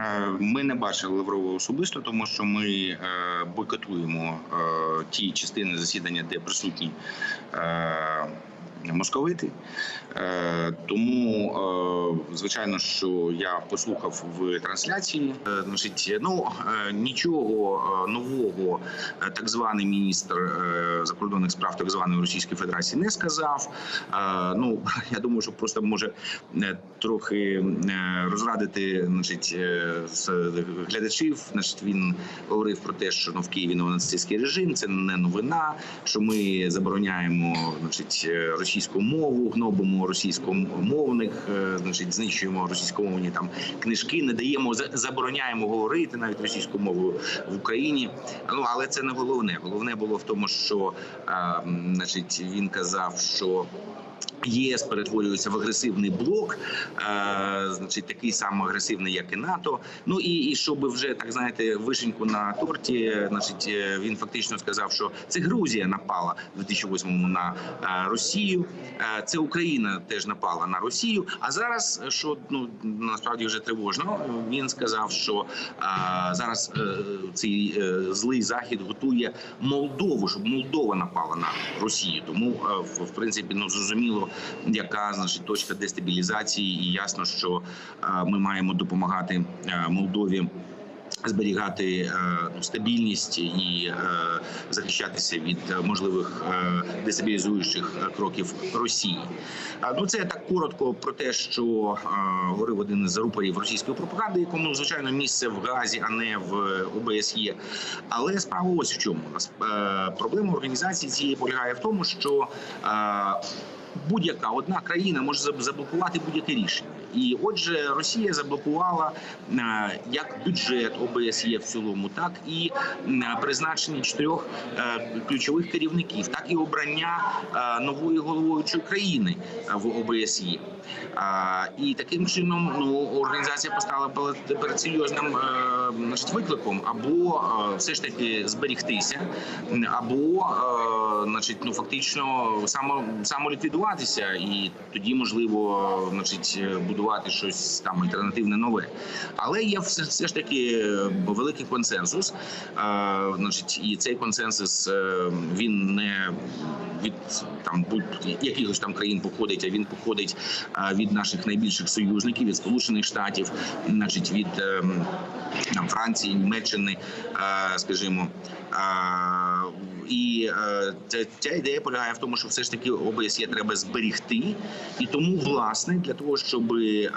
Е, Ми не бачили Лаврова особисто, тому що ми е, бойкотуємо е, ті частини засідання, де присутні московити. Е, Тому, е, звичайно, що я послухав в трансляції. Е, Значить, ну нічого нового, так званий міністр закордонних справ так званої Російської Федерації не сказав. Ну я думаю, що просто може трохи розрадити, значить, глядачів. Значить, він говорив про те, що ну, в Києві новонацистський режим, це не новина. Що ми забороняємо, значить, е, російську мову, гнобимо російськомовних, е, значить, знищуємо російськомовні там книжки, не даємо за- забороняємо говорити навіть російською мовою в Україні. Ну але це не головне. Головне було в тому, що е, значить, він казав, що. ЄС перетворюється в агресивний блок, е, значить такий самий агресивний, як і НАТО. Ну і, і щоб вже так знаєте, вишеньку на торті, значить, е, він фактично сказав, що це Грузія напала в 2008-му на е, Росію. Е, це Україна теж напала на Росію. А зараз, що ну насправді вже тривожно, він сказав, що е, зараз е, цей е, злий захід готує Молдову, щоб Молдова напала на Росію. Тому е, в, в принципі ну зрозуміло, яка значить точка дестабілізації, і ясно, що е, ми маємо допомагати е, Молдові. Зберігати е, ну, стабільність і е, захищатися від можливих е, дестабілізуючих кроків Росії. А, ну це так коротко про те, що е, говорив один із рупорів російської пропаганди, якому звичайно місце в Газі, а не в ОБСЄ. Але справа ось в чому проблема організації цієї полягає в тому, що е, будь-яка одна країна може заблокувати будь-яке рішення. І отже, Росія заблокувала е, як бюджет ОБСЄ в цілому, так і м, призначення чотирьох е, ключових керівників, так і обрання е, нової головуючої країни е, в ОБСЄ. І таким чином ну організація постала перед- серйозним е, значить, викликом або е, все ж таки зберігтися, або е, значить, ну фактично само самоліквідуватися, і тоді можливо значить, будувати щось там альтернативне нове. Але є все, все ж таки е, великий консенсус. Е, Значить, і цей консенсус е, він не від там будь-якихось там країн походить, а він походить від наших найбільших союзників, від Сполучених Штатів, значить від там Франції, Німеччини, скажімо. І ця, ця ідея полягає в тому, що все ж таки ОБСЄ треба зберігти, і тому, власне, для того, щоб е,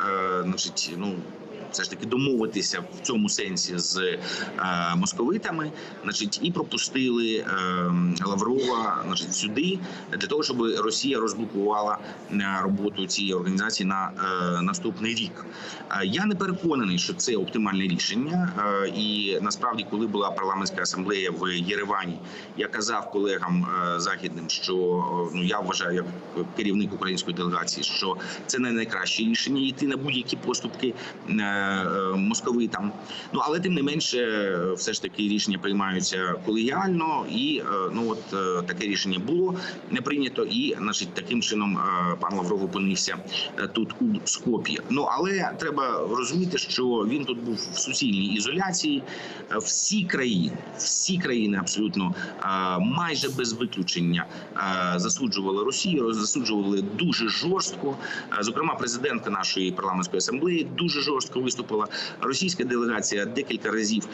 значить, ну все ж таки домовитися в цьому сенсі з е, московитами, значить, і пропустили е, Лаврова, значить, сюди для того, щоб Росія розблокувала е, роботу цієї організації на наступний рік. Я не переконаний, що це оптимальне рішення. І насправді, коли була парламентська асамблея в Єревані, я казав колегам західним, що ну я вважаю як керівник української делегації, що це не найкраще рішення йти на будь-які поступки московитам. Ну але тим не менше, е, все ж таки рішення приймаються колегіально, і е, ну от е, таке рішення було не прийнято, і значить таким чином е, пан Лавров опинився е, тут у Скоп'ї. Ну але треба розуміти, що він тут був в суцільній ізоляції. Е, Всі країни, всі країни абсолютно е, майже без виключення е, засуджували Росію, засуджували дуже жорстко. Е, Зокрема, президентка нашої парламентської асамблеї дуже жорстко виступила. Російська делегація декілька разів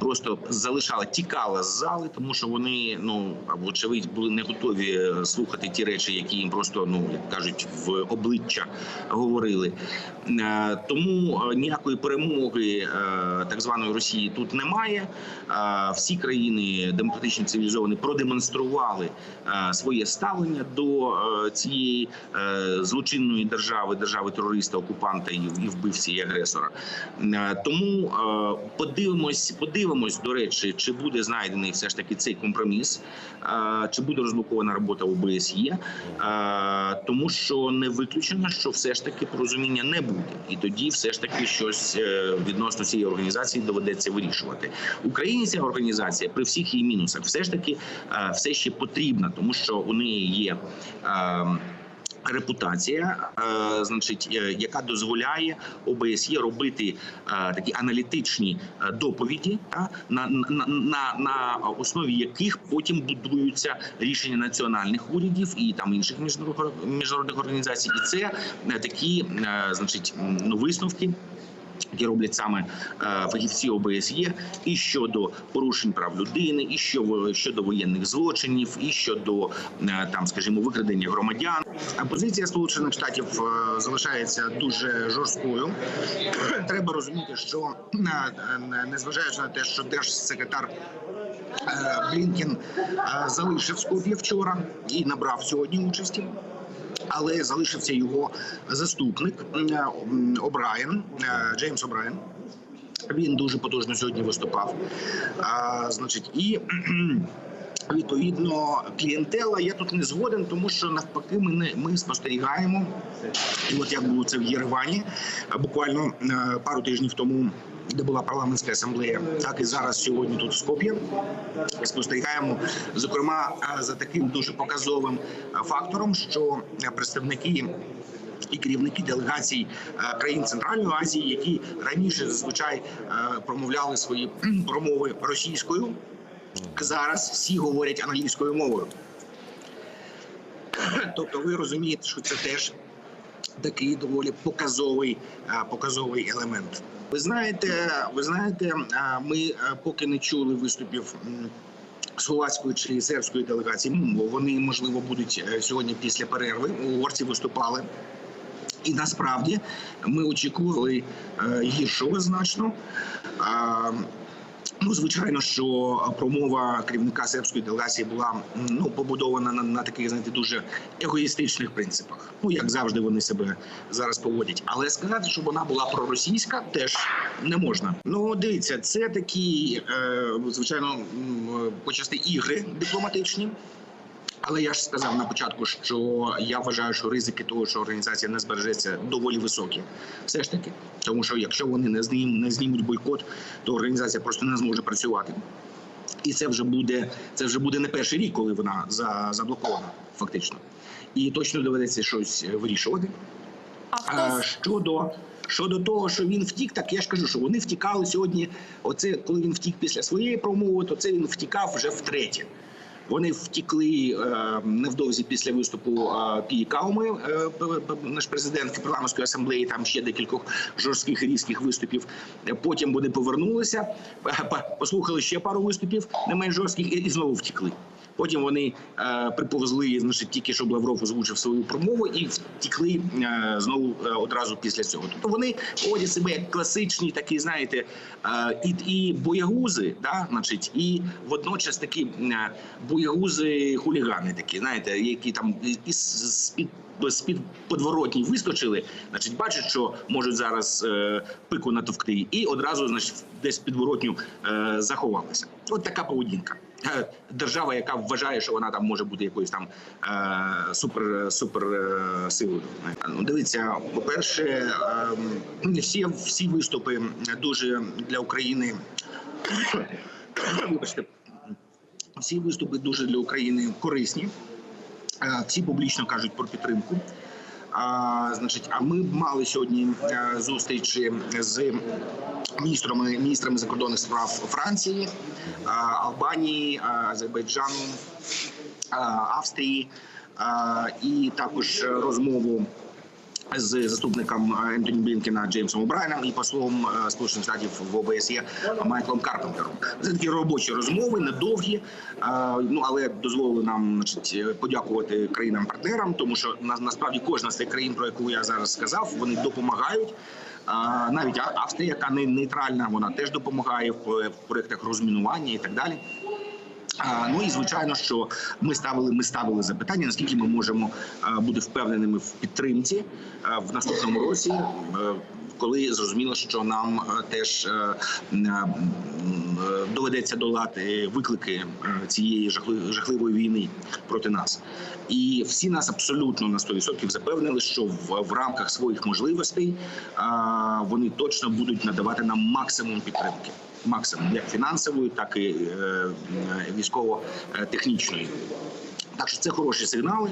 просто залишала, тікала з зали, тому що вони ну вочевидь були не готові е, слухати ті речі, які їм просто ну як кажуть в обличчя говорили. Е, Тому е, ніякої перемоги так званої Росії тут немає. Всі країни демократично цивілізовані продемонстрували своє ставлення до цієї злочинної держави, держави терориста, окупанта і вбивці і агресора. Е, Тому е, подивимось, подивимось, до речі, чи буде знайдений все ж таки цей компроміс, е, чи буде розблокована робота ОБСЄ, тому що не виключено, що все ж таки порозуміння не буде, і тоді все ж таки щось відносно цієї організації доведеться вирішувати. Україні ця організація при всіх її мінусах все ж таки все ще потрібна, тому що у неї є. Репутація, е, значить, е, яка дозволяє ОБСЄ робити е, такі аналітичні доповіді, на, на, на, на основі яких потім будуються рішення національних урядів і там інших міжнародних організацій. І це такі, значить, ну, висновки які роблять саме е, фахівці ОБСЄ і щодо порушень прав людини, і що щодо воєнних злочинів, і щодо е, там, скажімо, викрадення громадян. Позиція Сполучених Штатів е, залишається дуже жорсткою. Треба розуміти, що незважаючи на те, що держсекретар Блінкен залишив Скоп'є вчора і набрав сьогодні участі але залишився його заступник е, м, О'Брайен, е, Джеймс О'Брайен. Він дуже потужно сьогодні виступав. А, значить, і відповідно клієнтела я тут не згоден, тому що навпаки, ми не ми спостерігаємо. І от як було це в Єревані, буквально е, пару тижнів тому. Де була парламентська асамблея, так і зараз сьогодні тут в Скоп'ї спостерігаємо, зокрема е, за таким дуже показовим е, фактором, що е, представники і керівники делегацій країн Центральної Азії, які раніше зазвичай промовляли свої промови російською, зараз всі говорять англійською мовою. Тобто, ви розумієте, що це теж такий доволі показовий, е, показовий елемент. Ви знаєте, ви знаєте, е, ми е, поки не чули виступів. Словацької чи сербської делегації вони можливо будуть сьогодні після перерви. Угорці виступали, і насправді ми очікували гіршого значно. Ну, звичайно, що промова керівника сербської делегації була ну побудована на, на таких знаєте дуже егоїстичних принципах. Ну як завжди вони себе зараз поводять. Але сказати, що вона була проросійська, теж не можна. Ну дивіться, це такі е, звичайно почасти ігри дипломатичні. Але я ж сказав на початку, що я вважаю, що ризики того, що організація не збережеться, доволі високі. Все ж таки, тому що якщо вони не знім, не знімуть бойкот, то організація просто не зможе працювати. І це вже буде це вже буде не перший рік, коли вона за, заблокована, фактично. І точно доведеться щось вирішувати. А А, щодо щодо того, що він втік, так я ж кажу, що вони втікали сьогодні. Оце коли він втік після своєї промови, то це він втікав вже втретє. Вони втікли е, невдовзі після виступу е, Пії Кауми, е, наш президент парламентської асамблеї. Там ще декількох жорстких різких виступів. Потім вони повернулися, послухали ще пару виступів, не менш жорстких, і знову втікли. Потім вони е, приповзли, значить, тільки щоб Лавров озвучив свою промову, і втікли е, знову е, одразу після цього. Тобто вони поводять себе як класичні, такі, знаєте, і, і боягузи, да, значить, і водночас такі боягузи хулігани, такі, знаєте, які там із під з під подворотні вискочили, значить, бачать, що можуть зараз е, пику натовкти, і одразу, значить, десь підворотню е, заховалися. От така поведінка. Держава, яка вважає, що вона там може бути якоюсь там е, супер супер е, силою. Ну, дивіться, по-перше, е, всі, всі виступи дуже для України. Вибачте, всі виступи дуже для України корисні. Е, Всі публічно кажуть про підтримку. А, значить, а ми мали сьогодні е, зустрічі з міністрами міністрами закордонних справ Франції, е, Албанії, е, Азербайджану, Австрії, і також розмову. З заступником е, Ентоні Блінкена Джеймсом О'Брайеном і послом е, Сполучених Штатів в ОБСЄ Майклом Карпентером. Це такі робочі розмови, недовгі. е, Ну але дозволили нам значить, подякувати країнам-партнерам, тому що на- насправді кожна з тих країн, про яку я зараз сказав, вони допомагають. Навіть Австрія, яка не нейтральна, вона теж допомагає в проєктах розмінування і так далі. Ну і звичайно, що ми ставили, ми ставили запитання, наскільки ми можемо бути впевненими в підтримці в наступному році, коли зрозуміло, що нам теж доведеться долати виклики цієї жахли- жахливої війни проти нас. І всі нас абсолютно на 100% запевнили, що в рамках своїх можливостей вони точно будуть надавати нам максимум підтримки. Максимум як фінансової, так і е, військово-технічної. Так що це хороші сигнали.